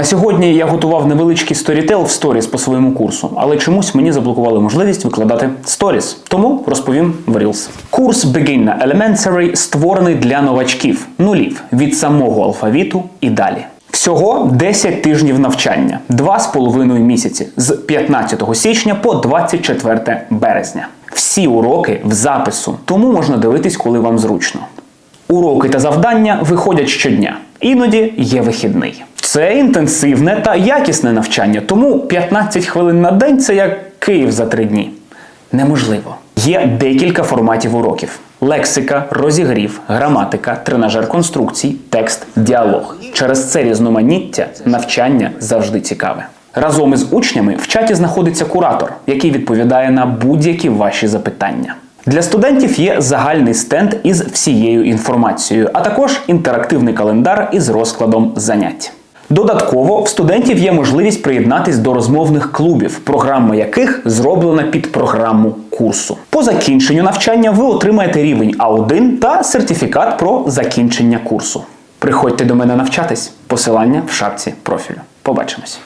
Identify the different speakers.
Speaker 1: На сьогодні я готував невеличкий сторітел в сторіс по своєму курсу, але чомусь мені заблокували можливість викладати сторіс. Тому розповім в Reels. Курс Beginner Elementary створений для новачків нулів від самого алфавіту і далі. Всього 10 тижнів навчання, 2,5 місяці з 15 січня по 24 березня. Всі уроки в запису, тому можна дивитись, коли вам зручно. Уроки та завдання виходять щодня, іноді є вихідний. Це інтенсивне та якісне навчання, тому 15 хвилин на день це як Київ за три дні. Неможливо. Є декілька форматів уроків: лексика, розігрів, граматика, тренажер конструкцій, текст, діалог. Через це різноманіття навчання завжди цікаве. Разом із учнями в чаті знаходиться куратор, який відповідає на будь-які ваші запитання. Для студентів є загальний стенд із всією інформацією, а також інтерактивний календар із розкладом занять. Додатково в студентів є можливість приєднатись до розмовних клубів, програма яких зроблена під програму курсу. По закінченню навчання ви отримаєте рівень А1 та сертифікат про закінчення курсу. Приходьте до мене навчатись. Посилання в шапці профілю. Побачимось.